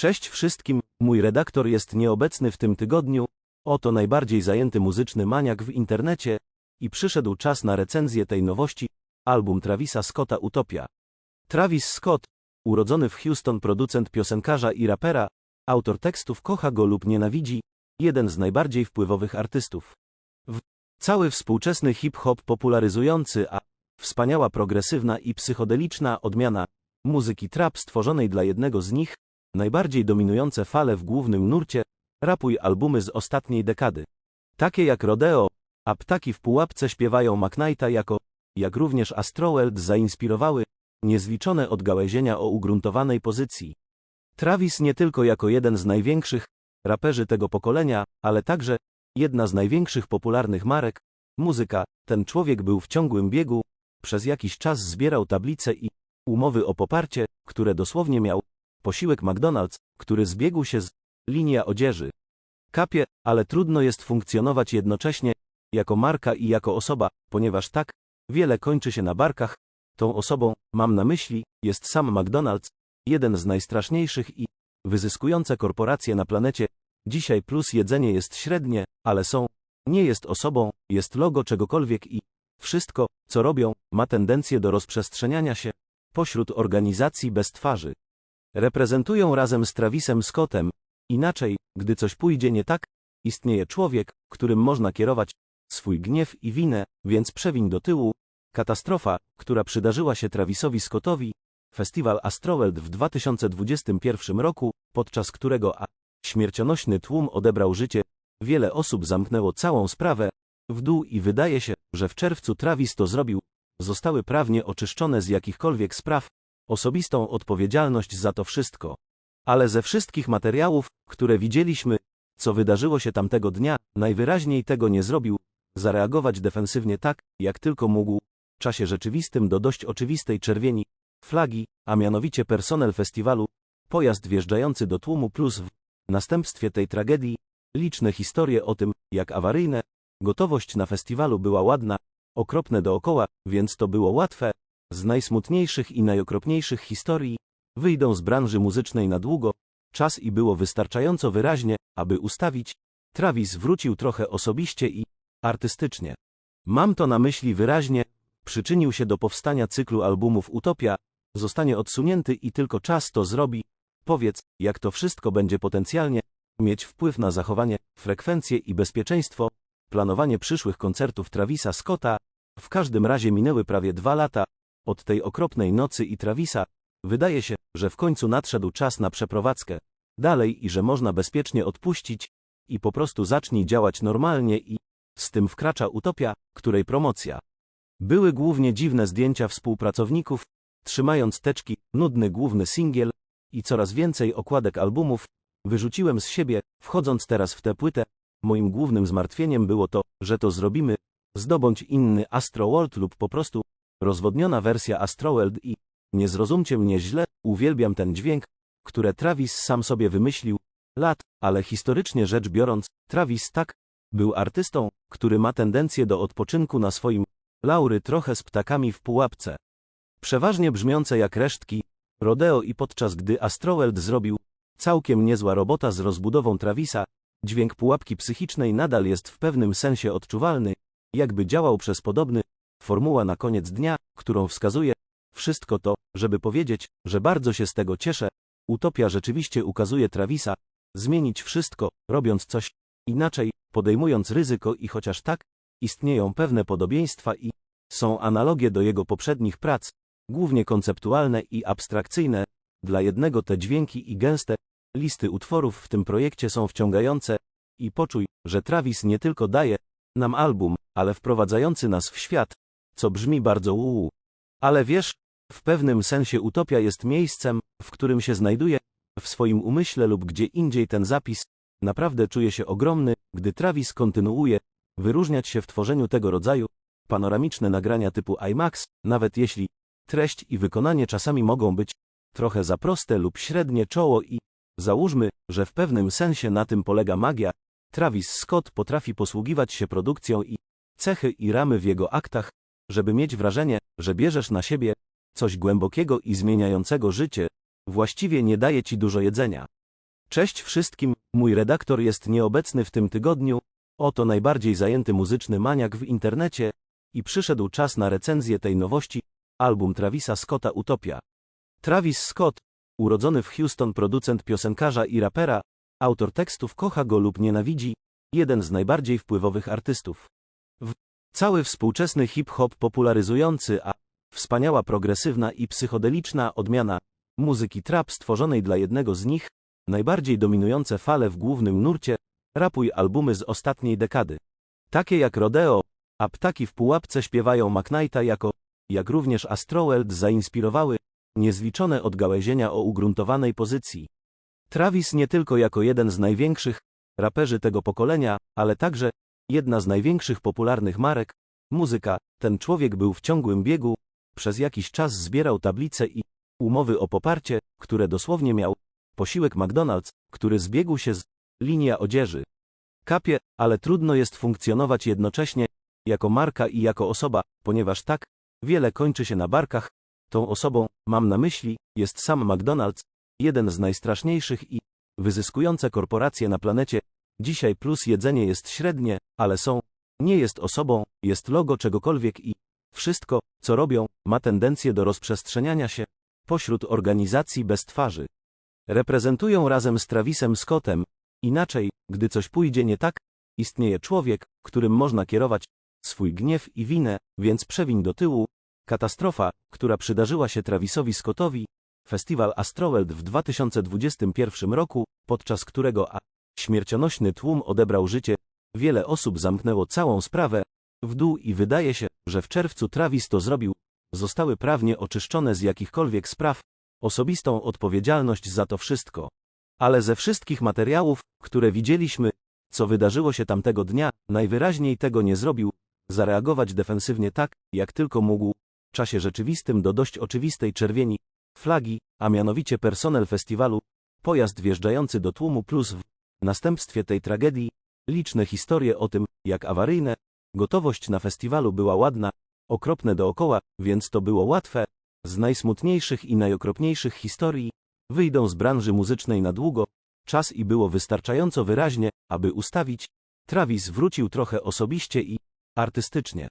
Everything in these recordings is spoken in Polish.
Cześć wszystkim, mój redaktor jest nieobecny w tym tygodniu, oto najbardziej zajęty muzyczny maniak w internecie i przyszedł czas na recenzję tej nowości, album Travisa Scotta Utopia. Travis Scott, urodzony w Houston producent piosenkarza i rapera, autor tekstów kocha go lub nienawidzi, jeden z najbardziej wpływowych artystów. W cały współczesny hip-hop popularyzujący, a wspaniała progresywna i psychodeliczna odmiana muzyki trap stworzonej dla jednego z nich, najbardziej dominujące fale w głównym nurcie, rapuj albumy z ostatniej dekady. Takie jak Rodeo, a ptaki w pułapce śpiewają McKnighta jako, jak również Astroworld zainspirowały niezliczone odgałęzienia o ugruntowanej pozycji. Travis nie tylko jako jeden z największych raperzy tego pokolenia, ale także jedna z największych popularnych marek, muzyka, ten człowiek był w ciągłym biegu, przez jakiś czas zbierał tablice i umowy o poparcie, które dosłownie miał posiłek McDonald's, który zbiegł się z linia odzieży. Kapie, ale trudno jest funkcjonować jednocześnie jako marka i jako osoba, ponieważ tak wiele kończy się na barkach. Tą osobą, mam na myśli, jest sam McDonald's, jeden z najstraszniejszych i wyzyskujące korporacje na planecie. Dzisiaj plus jedzenie jest średnie, ale są, nie jest osobą, jest logo czegokolwiek i wszystko, co robią, ma tendencję do rozprzestrzeniania się pośród organizacji bez twarzy. Reprezentują razem z Travisem Scottem, inaczej, gdy coś pójdzie nie tak, istnieje człowiek, którym można kierować swój gniew i winę, więc przewiń do tyłu. Katastrofa, która przydarzyła się Travisowi Scottowi, festiwal Astroworld w 2021 roku, podczas którego a śmiercionośny tłum odebrał życie, wiele osób zamknęło całą sprawę. W dół i wydaje się, że w czerwcu Travis to zrobił, zostały prawnie oczyszczone z jakichkolwiek spraw, osobistą odpowiedzialność za to wszystko. Ale ze wszystkich materiałów, które widzieliśmy, co wydarzyło się tamtego dnia, najwyraźniej tego nie zrobił, zareagować defensywnie tak, jak tylko mógł, w czasie rzeczywistym do dość oczywistej czerwieni, flagi, a mianowicie personel festiwalu, pojazd wjeżdżający do tłumu plus w następstwie tej tragedii, liczne historie o tym, jak awaryjne, gotowość na festiwalu była ładna, okropne dookoła, więc to było łatwe, z najsmutniejszych i najokropniejszych historii, wyjdą z branży muzycznej na długo, czas i było wystarczająco wyraźnie, aby ustawić, Travis wrócił trochę osobiście i artystycznie. Mam to na myśli wyraźnie, przyczynił się do powstania cyklu albumów Utopia, zostanie odsunięty i tylko czas to zrobi. Powiedz, jak to wszystko będzie potencjalnie mieć wpływ na zachowanie, frekwencję i bezpieczeństwo, planowanie przyszłych koncertów Travisa Scotta. W każdym razie minęły prawie dwa lata od tej okropnej nocy i Travisa. Wydaje się, że w końcu nadszedł czas na przeprowadzkę dalej i że można bezpiecznie odpuścić i po prostu zacznij działać normalnie i z tym wkracza utopia, której promocja. Były głównie dziwne zdjęcia współpracowników, trzymając teczki, nudny główny singiel i coraz więcej okładek albumów, wyrzuciłem z siebie, wchodząc teraz w tę płytę. Moim głównym zmartwieniem było to, że to zrobimy, zdobądź inny Astroworld lub po prostu rozwodniona wersja Astroworld i nie zrozumcie mnie źle, uwielbiam ten dźwięk, które Travis sam sobie wymyślił, lat, ale historycznie rzecz biorąc, Travis tak, był artystą, który ma tendencję do odpoczynku na swoim laury trochę z ptakami w pułapce. Przeważnie brzmiące jak resztki, rodeo i podczas gdy Astroworld zrobił całkiem niezła robota z rozbudową Travisa, dźwięk pułapki psychicznej nadal jest w pewnym sensie odczuwalny, jakby działał przez podobny formuła na koniec dnia, którą wskazuje wszystko to, żeby powiedzieć, że bardzo się z tego cieszę. Utopia rzeczywiście ukazuje Travisa, zmienić wszystko, robiąc coś inaczej, podejmując ryzyko i chociaż tak, istnieją pewne podobieństwa i są analogie do jego poprzednich prac, głównie konceptualne i abstrakcyjne, dla jednego te dźwięki i gęste listy utworów w tym projekcie są wciągające i poczuj, że Travis nie tylko daje nam album, ale wprowadzający nas w świat, co brzmi bardzo uuu. Ale wiesz, w pewnym sensie utopia jest miejscem, w którym się znajduje, w swoim umyśle lub gdzie indziej ten zapis, naprawdę czuje się ogromny, gdy Travis kontynuuje wyróżniać się w tworzeniu tego rodzaju panoramiczne nagrania typu IMAX, nawet jeśli treść i wykonanie czasami mogą być trochę za proste lub średnie czoło i załóżmy, że w pewnym sensie na tym polega magia, Travis Scott potrafi posługiwać się produkcją i cechy i ramy w jego aktach, żeby mieć wrażenie, że bierzesz na siebie coś głębokiego i zmieniającego życie, właściwie nie daje ci dużo jedzenia. Cześć wszystkim, mój redaktor jest nieobecny w tym tygodniu, oto najbardziej zajęty muzyczny maniak w internecie i przyszedł czas na recenzję tej nowości, album Travisa Scotta Utopia. Travis Scott, urodzony w Houston producent piosenkarza i rapera, autor tekstów kocha go lub nienawidzi, jeden z najbardziej wpływowych artystów. Cały współczesny hip-hop popularyzujący, a wspaniała progresywna i psychodeliczna odmiana muzyki trap stworzonej dla jednego z nich, najbardziej dominujące fale w głównym nurcie, rapuj albumy z ostatniej dekady. Takie jak Rodeo, a ptaki w pułapce śpiewają McKnighta jako, jak również Astroworld zainspirowały niezliczone odgałęzienia o ugruntowanej pozycji. Travis nie tylko jako jeden z największych raperzy tego pokolenia, ale także jedna z największych popularnych marek, muzyka, ten człowiek był w ciągłym biegu, przez jakiś czas zbierał tablice i umowy o poparcie, które dosłownie miał posiłek McDonald's, który zbiegł się z linia odzieży. Kapie, ale trudno jest funkcjonować jednocześnie jako marka i jako osoba, ponieważ tak wiele kończy się na barkach. Tą osobą, mam na myśli, jest sam McDonald's, jeden z najstraszniejszych i wyzyskujące korporacje na planecie. Dzisiaj plus jedzenie jest średnie, ale są, nie jest osobą, jest logo czegokolwiek i wszystko, co robią, ma tendencję do rozprzestrzeniania się pośród organizacji bez twarzy. Reprezentują razem z Travisem Scottem, inaczej, gdy coś pójdzie nie tak, istnieje człowiek, którym można kierować swój gniew i winę, więc przewiń do tyłu. Katastrofa, która przydarzyła się Travisowi Scottowi, festiwal Astroworld w 2021 roku, podczas którego a śmiercionośny tłum odebrał życie, wiele osób zamknęło całą sprawę w dół i wydaje się, że w czerwcu Travis to zrobił, zostały prawnie oczyszczone z jakichkolwiek spraw, osobistą odpowiedzialność za to wszystko. Ale ze wszystkich materiałów, które widzieliśmy, co wydarzyło się tamtego dnia, najwyraźniej tego nie zrobił, zareagować defensywnie tak, jak tylko mógł, w czasie rzeczywistym do dość oczywistej czerwieni, flagi, a mianowicie personel festiwalu, pojazd wjeżdżający do tłumu plus w następstwie tej tragedii, liczne historie o tym, jak awaryjne, gotowość na festiwalu była ładna, okropne dookoła, więc to było łatwe, z najsmutniejszych i najokropniejszych historii, wyjdą z branży muzycznej na długo, czas i było wystarczająco wyraźnie, aby ustawić, Travis wrócił trochę osobiście i artystycznie.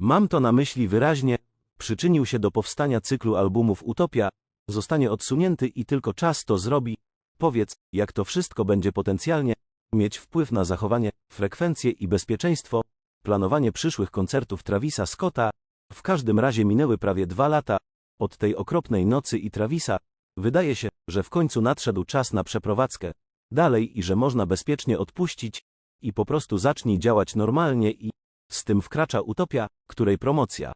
Mam to na myśli wyraźnie, przyczynił się do powstania cyklu albumów Utopia, zostanie odsunięty i tylko czas to zrobi. Powiedz, jak to wszystko będzie potencjalnie mieć wpływ na zachowanie, frekwencję i bezpieczeństwo, planowanie przyszłych koncertów Travisa Scotta. W każdym razie minęły prawie dwa lata od tej okropnej nocy i Travisa. Wydaje się, że w końcu nadszedł czas na przeprowadzkę dalej i że można bezpiecznie odpuścić i po prostu zacznij działać normalnie i z tym wkracza utopia, której promocja.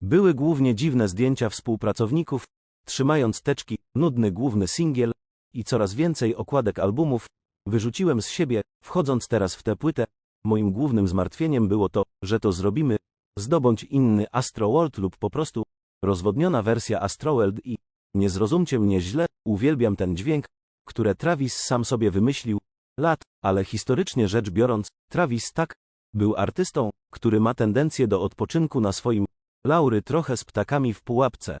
Były głównie dziwne zdjęcia współpracowników, trzymając teczki, nudny główny singiel i coraz więcej okładek albumów, wyrzuciłem z siebie, wchodząc teraz w tę płytę. Moim głównym zmartwieniem było to, że to zrobimy, zdobądź inny Astroworld lub po prostu rozwodniona wersja Astroworld i nie zrozumcie mnie źle, uwielbiam ten dźwięk, które Travis sam sobie wymyślił, lat, ale historycznie rzecz biorąc, Travis tak, był artystą, który ma tendencję do odpoczynku na swoim laury trochę z ptakami w pułapce.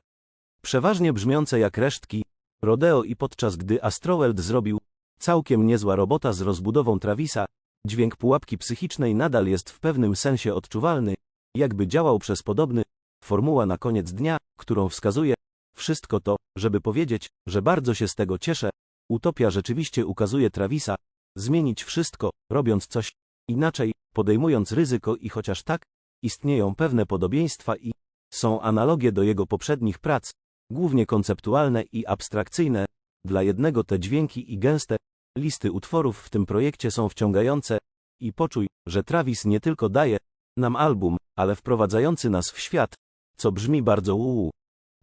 Przeważnie brzmiące jak resztki, rodeo i podczas gdy Astroworld zrobił całkiem niezła robota z rozbudową Travisa, dźwięk pułapki psychicznej nadal jest w pewnym sensie odczuwalny, jakby działał przez podobny formuła na koniec dnia, którą wskazuje wszystko to, żeby powiedzieć, że bardzo się z tego cieszę. Utopia rzeczywiście ukazuje Travisa, zmienić wszystko, robiąc coś inaczej, podejmując ryzyko i chociaż tak, istnieją pewne podobieństwa i są analogie do jego poprzednich prac, głównie konceptualne i abstrakcyjne. Dla jednego te dźwięki i gęste listy utworów w tym projekcie są wciągające i poczuj, że Travis nie tylko daje nam album, ale wprowadzający nas w świat, co brzmi bardzo uuu.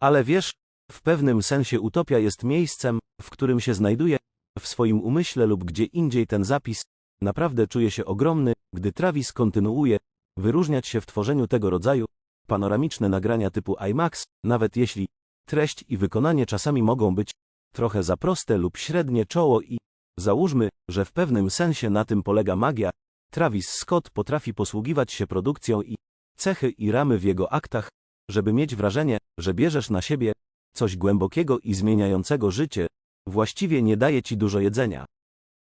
Ale wiesz, w pewnym sensie utopia jest miejscem, w którym się znajduje, w swoim umyśle lub gdzie indziej ten zapis, naprawdę czuje się ogromny, gdy Travis kontynuuje wyróżniać się w tworzeniu tego rodzaju panoramiczne nagrania typu IMAX, nawet jeśli treść i wykonanie czasami mogą być trochę za proste lub średnie czoło i załóżmy, że w pewnym sensie na tym polega magia, Travis Scott potrafi posługiwać się produkcją i cechy i ramy w jego aktach, żeby mieć wrażenie, że bierzesz na siebie coś głębokiego i zmieniającego życie, właściwie nie daje ci dużo jedzenia.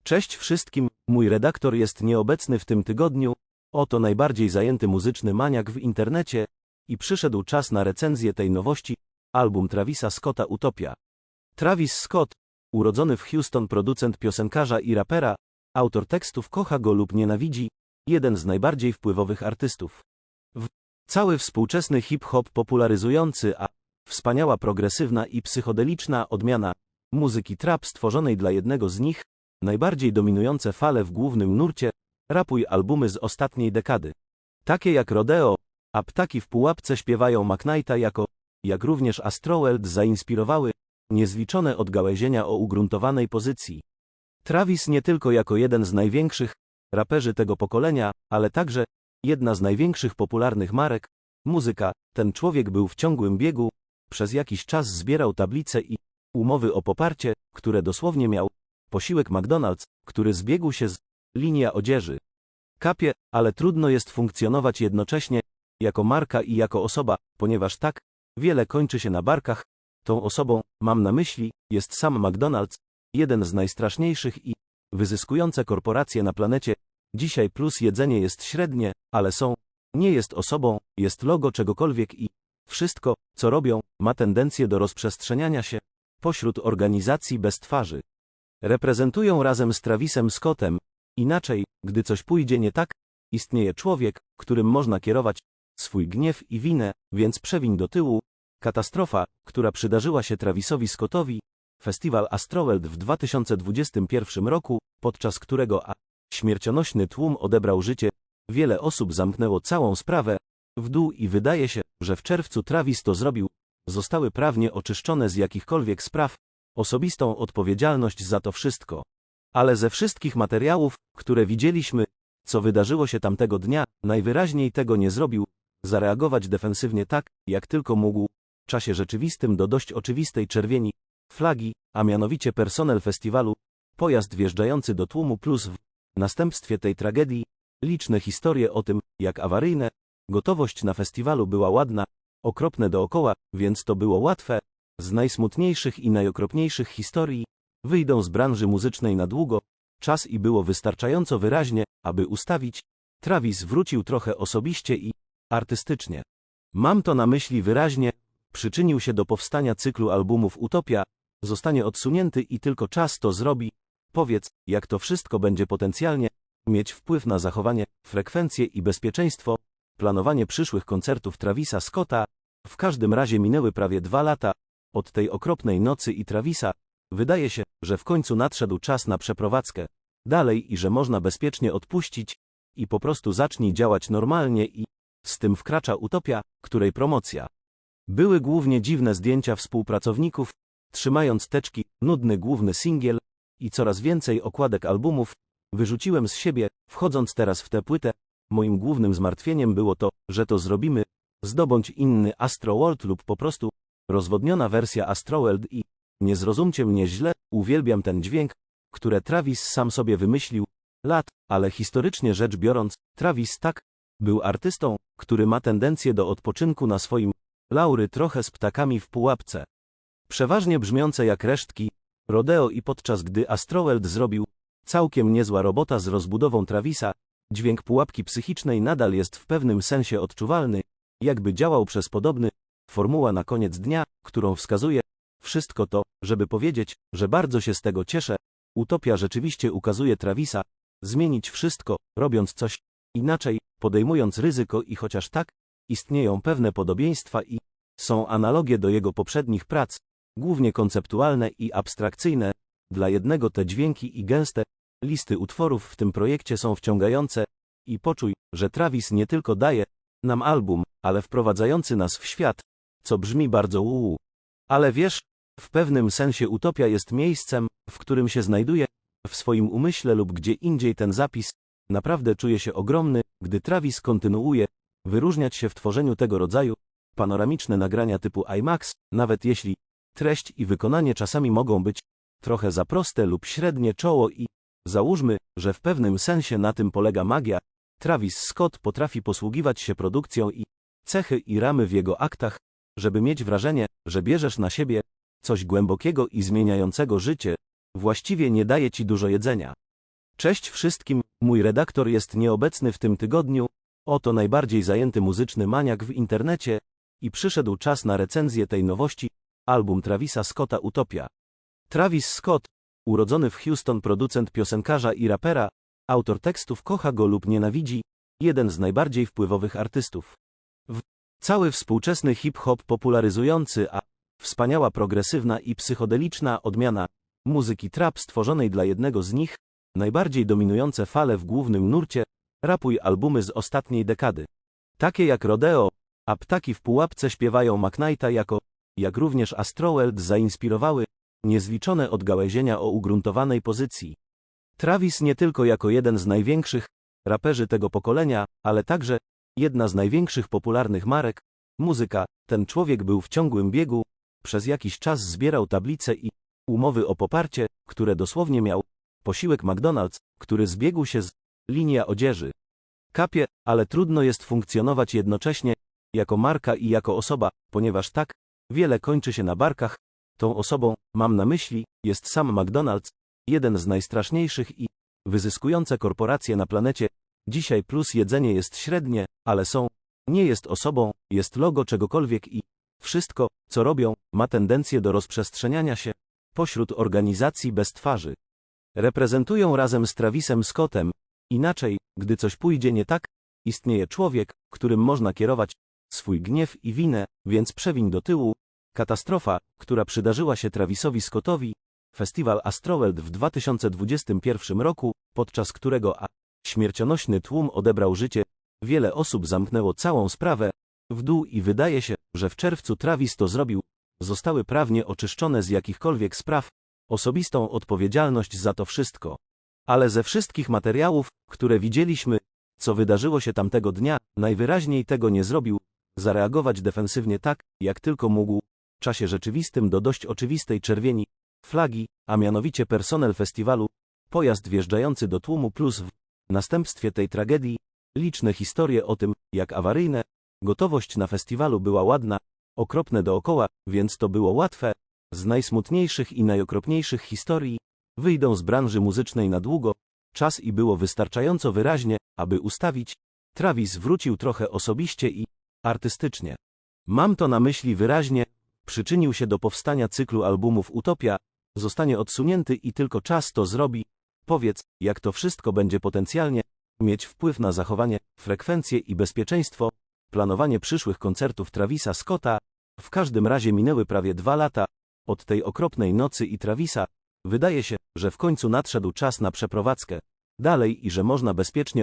Cześć wszystkim, mój redaktor jest nieobecny w tym tygodniu, oto najbardziej zajęty muzyczny maniak w internecie i przyszedł czas na recenzję tej nowości, album Travisa Scotta Utopia. Travis Scott, urodzony w Houston producent piosenkarza i rapera, autor tekstów kocha go lub nienawidzi, jeden z najbardziej wpływowych artystów. W cały współczesny hip-hop popularyzujący, a wspaniała progresywna i psychodeliczna odmiana muzyki trap stworzonej dla jednego z nich, najbardziej dominujące fale w głównym nurcie, rapuj albumy z ostatniej dekady. Takie jak Rodeo, a ptaki w pułapce śpiewają McKnighta jako, jak również Astroworld zainspirowały niezliczone odgałęzienia o ugruntowanej pozycji. Travis nie tylko jako jeden z największych raperzy tego pokolenia, ale także jedna z największych popularnych marek, muzyka, ten człowiek był w ciągłym biegu, przez jakiś czas zbierał tablice i umowy o poparcie, które dosłownie miał posiłek McDonald's, który zbiegł się z linia odzieży. Kapie, ale trudno jest funkcjonować jednocześnie jako marka i jako osoba, ponieważ tak wiele kończy się na barkach. Tą osobą, mam na myśli, jest sam McDonald's, jeden z najstraszniejszych i wyzyskujące korporacje na planecie. Dzisiaj plus jedzenie jest średnie, ale są, nie jest osobą, jest logo czegokolwiek i wszystko, co robią, ma tendencję do rozprzestrzeniania się pośród organizacji bez twarzy. Reprezentują razem z Travisem Scottem, inaczej, gdy coś pójdzie nie tak, istnieje człowiek, którym można kierować swój gniew i winę, więc przewiń do tyłu. Katastrofa, która przydarzyła się Travisowi Scottowi, festiwal Astroworld w 2021 roku, podczas którego a śmiercionośny tłum odebrał życie, wiele osób zamknęło całą sprawę w dół i wydaje się, że w czerwcu Travis to zrobił, zostały prawnie oczyszczone z jakichkolwiek spraw, osobistą odpowiedzialność za to wszystko. Ale ze wszystkich materiałów, które widzieliśmy, co wydarzyło się tamtego dnia, najwyraźniej tego nie zrobił, zareagować defensywnie tak, jak tylko mógł, czasie rzeczywistym do dość oczywistej czerwieni, flagi, a mianowicie personel festiwalu, pojazd wjeżdżający do tłumu plus w następstwie tej tragedii, liczne historie o tym, jak awaryjne, gotowość na festiwalu była ładna, okropne dookoła, więc to było łatwe, z najsmutniejszych i najokropniejszych historii, wyjdą z branży muzycznej na długo, czas i było wystarczająco wyraźnie, aby ustawić, Travis wrócił trochę osobiście i artystycznie. Mam to na myśli wyraźnie, przyczynił się do powstania cyklu albumów Utopia, zostanie odsunięty i tylko czas to zrobi. Powiedz, jak to wszystko będzie potencjalnie mieć wpływ na zachowanie, frekwencję i bezpieczeństwo, planowanie przyszłych koncertów Travisa Scotta. W każdym razie minęły prawie dwa lata od tej okropnej nocy i Travisa. Wydaje się, że w końcu nadszedł czas na przeprowadzkę dalej i że można bezpiecznie odpuścić i po prostu zacznij działać normalnie i z tym wkracza utopia, której promocja. Były głównie dziwne zdjęcia współpracowników, trzymając teczki, nudny główny singiel i coraz więcej okładek albumów, wyrzuciłem z siebie, wchodząc teraz w tę płytę, moim głównym zmartwieniem było to, że to zrobimy, zdobądź inny Astroworld lub po prostu rozwodniona wersja Astroworld i nie zrozumcie mnie źle, uwielbiam ten dźwięk, które Travis sam sobie wymyślił, lat, ale historycznie rzecz biorąc, Travis tak, był artystą, który ma tendencję do odpoczynku na swoim laury trochę z ptakami w pułapce. Przeważnie brzmiące jak resztki, rodeo i podczas gdy Astroworld zrobił całkiem niezła robota z rozbudową Travisa, dźwięk pułapki psychicznej nadal jest w pewnym sensie odczuwalny, jakby działał przez podobny formuła na koniec dnia, którą wskazuje wszystko to, żeby powiedzieć, że bardzo się z tego cieszę. Utopia rzeczywiście ukazuje Travisa, zmienić wszystko, robiąc coś inaczej, podejmując ryzyko i chociaż tak, istnieją pewne podobieństwa i są analogie do jego poprzednich prac, głównie konceptualne i abstrakcyjne, dla jednego te dźwięki i gęste listy utworów w tym projekcie są wciągające i poczuj, że Travis nie tylko daje nam album, ale wprowadzający nas w świat, co brzmi bardzo uuu. Ale wiesz, w pewnym sensie utopia jest miejscem, w którym się znajduje, w swoim umyśle lub gdzie indziej ten zapis, naprawdę czuje się ogromny, gdy Travis kontynuuje wyróżniać się w tworzeniu tego rodzaju panoramiczne nagrania typu IMAX, nawet jeśli treść i wykonanie czasami mogą być trochę za proste lub średnie czoło i załóżmy, że w pewnym sensie na tym polega magia, Travis Scott potrafi posługiwać się produkcją i cechy i ramy w jego aktach, żeby mieć wrażenie, że bierzesz na siebie coś głębokiego i zmieniającego życie, właściwie nie daje ci dużo jedzenia. Cześć wszystkim, mój redaktor jest nieobecny w tym tygodniu, oto najbardziej zajęty muzyczny maniak w internecie i przyszedł czas na recenzję tej nowości, album Travisa Scotta Utopia. Travis Scott, urodzony w Houston producent piosenkarza i rapera, autor tekstów kocha go lub nienawidzi, jeden z najbardziej wpływowych artystów. W cały współczesny hip-hop popularyzujący, a wspaniała progresywna i psychodeliczna odmiana muzyki trap stworzonej dla jednego z nich, najbardziej dominujące fale w głównym nurcie, rapuj albumy z ostatniej dekady. Takie jak Rodeo, a ptaki w pułapce śpiewają McKnighta jako, jak również Astroworld zainspirowały niezliczone odgałęzienia o ugruntowanej pozycji. Travis nie tylko jako jeden z największych raperzy tego pokolenia, ale także jedna z największych popularnych marek, muzyka, ten człowiek był w ciągłym biegu, przez jakiś czas zbierał tablice i umowy o poparcie, które dosłownie miał posiłek McDonald's, który zbiegł się z linia odzieży. Kapie, ale trudno jest funkcjonować jednocześnie jako marka i jako osoba, ponieważ tak wiele kończy się na barkach. Tą osobą, mam na myśli, jest sam McDonald's, jeden z najstraszniejszych i wyzyskujące korporacje na planecie. Dzisiaj plus jedzenie jest średnie, ale są, nie jest osobą, jest logo czegokolwiek i wszystko, co robią, ma tendencję do rozprzestrzeniania się pośród organizacji bez twarzy. Reprezentują razem z Travisem Scottem, inaczej, gdy coś pójdzie nie tak, istnieje człowiek, którym można kierować swój gniew i winę, więc przewiń do tyłu. Katastrofa, która przydarzyła się Travisowi Scottowi, festiwal Astroworld w 2021 roku, podczas którego a śmiercionośny tłum odebrał życie, wiele osób zamknęło całą sprawę w dół i wydaje się, że w czerwcu Travis to zrobił, zostały prawnie oczyszczone z jakichkolwiek spraw, osobistą odpowiedzialność za to wszystko. Ale ze wszystkich materiałów, które widzieliśmy, co wydarzyło się tamtego dnia, najwyraźniej tego nie zrobił, zareagować defensywnie tak, jak tylko mógł, w czasie rzeczywistym do dość oczywistej czerwieni, flagi, a mianowicie personel festiwalu, pojazd wjeżdżający do tłumu plus w następstwie tej tragedii, liczne historie o tym, jak awaryjne, gotowość na festiwalu była ładna, okropne dookoła, więc to było łatwe, z najsmutniejszych i najokropniejszych historii, wyjdą z branży muzycznej na długo, czas i było wystarczająco wyraźnie, aby ustawić, Travis wrócił trochę osobiście i artystycznie. Mam to na myśli wyraźnie, przyczynił się do powstania cyklu albumów Utopia, zostanie odsunięty i tylko czas to zrobi. Powiedz, jak to wszystko będzie potencjalnie mieć wpływ na zachowanie, frekwencję i bezpieczeństwo, planowanie przyszłych koncertów Travisa Scotta. W każdym razie minęły prawie dwa lata od tej okropnej nocy i Travisa. Wydaje się, że w końcu nadszedł czas na przeprowadzkę dalej i że można bezpiecznie